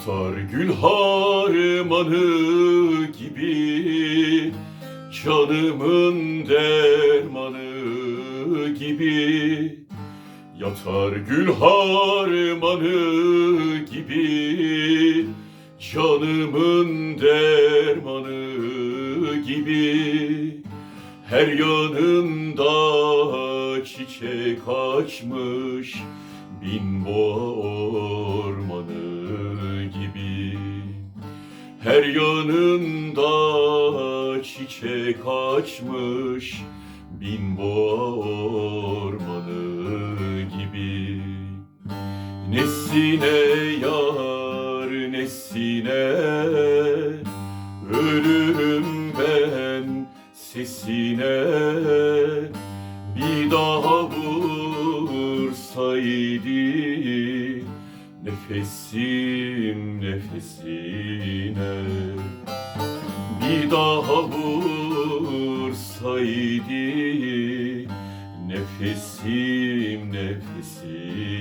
Yatar gül harmanı gibi Canımın dermanı gibi. Yatar gül harmanı gibi Canımın dermanı gibi. Her yanında çiçek açmış Bin boğa Her yanında çiçek açmış Bin boğa ormanı gibi. Nesine yar nesine Ölürüm ben sesine. Bir daha vursaydı Nefesim nefesine. Bir daha vursaydı Nefesim nefesine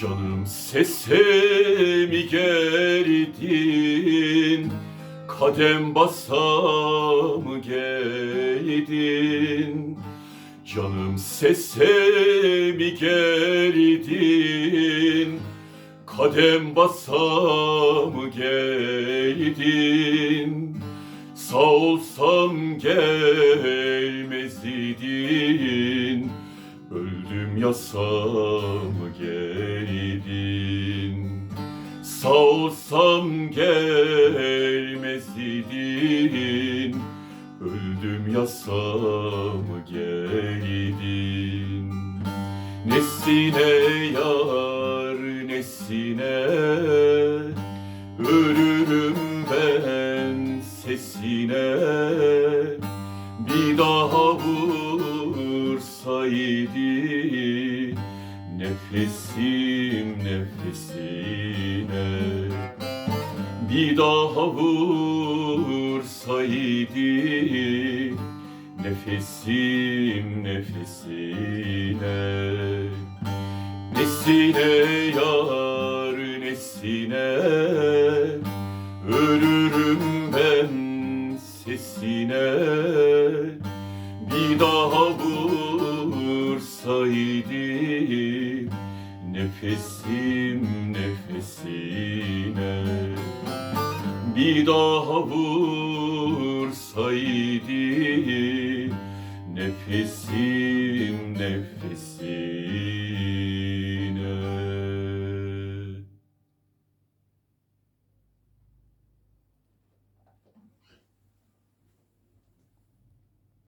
Canım sesimi geldin Kadem basamı geldin Canım sesimi geldin Kadem basamı geldin Sağ olsam gelmez Öldüm yasamı geldin Sağ olsam gelmez idin Öldüm yasamı geldin Nesine yar nesine Ölürüm ben sesine Nefesim nefesine. Bir daha vursaydı Nefesim nefesine. Nesine yar nesine. Ölürüm ben sesine. Bir daha vursaydı Nefesim nefesine. Bir daha vursaydı Nefesim